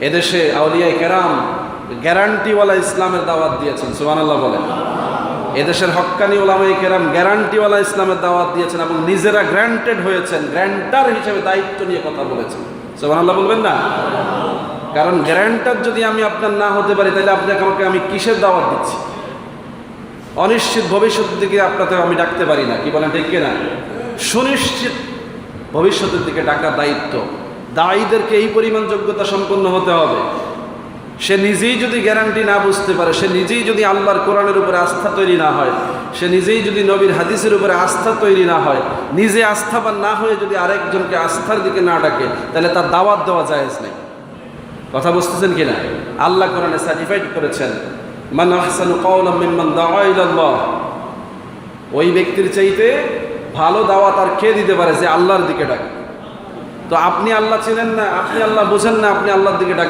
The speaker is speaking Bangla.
এদেশে আউলিয়াই কেরাম গ্যারান্টিওয়ালা ইসলামের দাওয়াত দিয়েছেন, সুবহানাল্লাহ বলেন। এদেশের হক্কানি ওলামাই কেরাম গ্যারান্টিওয়ালা ইসলামের দাওয়াত দিয়েছেন এবং নিজেরা গ্র্যান্টেড হয়েছেন গ্র্যান্টার হিসেবে দায়িত্ব নিয়ে কথা বলেছেন। সুবহানাল্লাহ বলবেন না? কারণ গ্যারান্টার যদি আমি আপনার না হতে পারি, তাহলে আপনাকে আমাকে আমি কিসের দাওয়াত দিচ্ছি? অনিশ্চিত ভবিষ্যতের দিকে আপনাকে আমি ডাকতে পারি না, কি বলেন ঠিক কিনা? সুনিশ্চিত ভবিষ্যতের দিকে ডাকার দায়িত্ব। দায়ীদেরকে এই পরিমাণ যোগ্যতা সম্পন্ন হতে হবে। সে নিজেই যদি গ্যারান্টি না বুঝতে পারে, সে নিজেই যদি আল্লাহর কোরআনের উপরে আস্থা তৈরি না হয়, সে নিজেই যদি নবীর হাদিসের উপরে আস্থা তৈরি না হয়, নিজে আস্থাবান না হয়ে যদি আরেকজনকে আস্থার দিকে না ডাকে, তাহলে তার দাওয়াত দেওয়া জায়েজ নেই। কথা বুঝতেছেন কিনা? আল্লাহ কোরআনে সার্টিফাইড করেছেন, মান আহসানু কাওলাম মিম্মান ওই ব্যক্তির চাইতে ভালো দাওয়াত আর কে দিতে পারে যে আল্লাহর দিকে ডাকে? তো আপনি আল্লাহ চিনেন না আপনি আল্লাহ বোঝেন না আপনি আল্লাহর দিকে ডাক